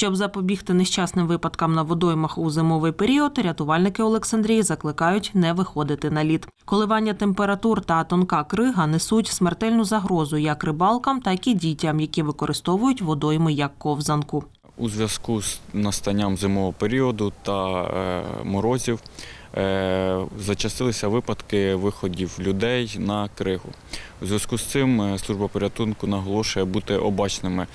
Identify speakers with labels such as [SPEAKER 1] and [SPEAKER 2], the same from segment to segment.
[SPEAKER 1] Щоб запобігти нещасним випадкам на водоймах у зимовий період, рятувальники Олександрії закликають не виходити на лід. Коливання температур та тонка крига несуть смертельну загрозу як рибалкам, так і дітям, які використовують водойми як ковзанку.
[SPEAKER 2] У зв'язку з настанням зимового періоду та е, морозів е, зачастилися випадки виходів людей на кригу. У зв'язку з цим е, служба порятунку наголошує бути обачними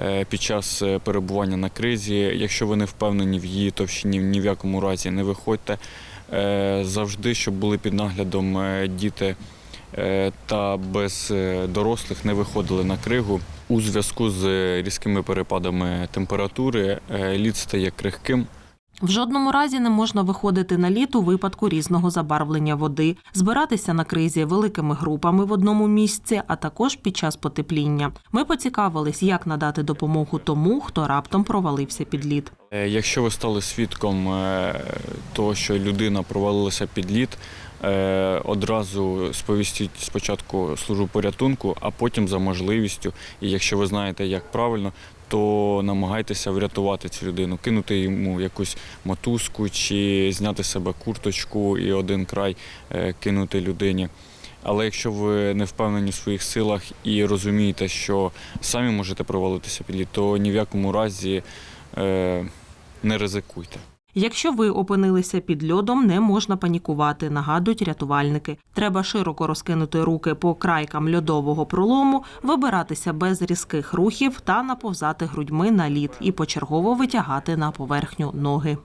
[SPEAKER 2] е, під час е, перебування на кризі. Якщо ви не впевнені в її товщині, ні в якому разі не виходьте. Завжди, щоб були під наглядом діти та без е, дорослих не виходили на кригу. У зв'язку з різкими перепадами температури е, лід стає крихким.
[SPEAKER 1] В жодному разі не можна виходити на лід у випадку різного забарвлення води, збиратися на кризі великими групами в одному місці, а також під час потепління. Ми поцікавились, як надати допомогу тому, хто раптом провалився під лід.
[SPEAKER 2] Е, Якщо ви стали свідком е, того, що людина провалилася під лід, е, одразу сповістіть спочатку службу порятунку, а потім за можливістю. І якщо ви знаєте, як правильно, то намагайтеся врятувати цю людину, кинути йому якусь мотузку чи зняти себе курточку і один край е, кинути людині. Але якщо ви не впевнені в своїх силах і розумієте, що самі можете провалитися під лід, то ні в якому разі е, не ризикуйте.
[SPEAKER 1] Якщо ви опинилися під льодом, не можна панікувати, нагадують рятувальники. Треба широко розкинути руки по крайкам льодового пролому, вибиратися без різких рухів та наповзати грудьми на лід і почергово витягати на поверхню ноги.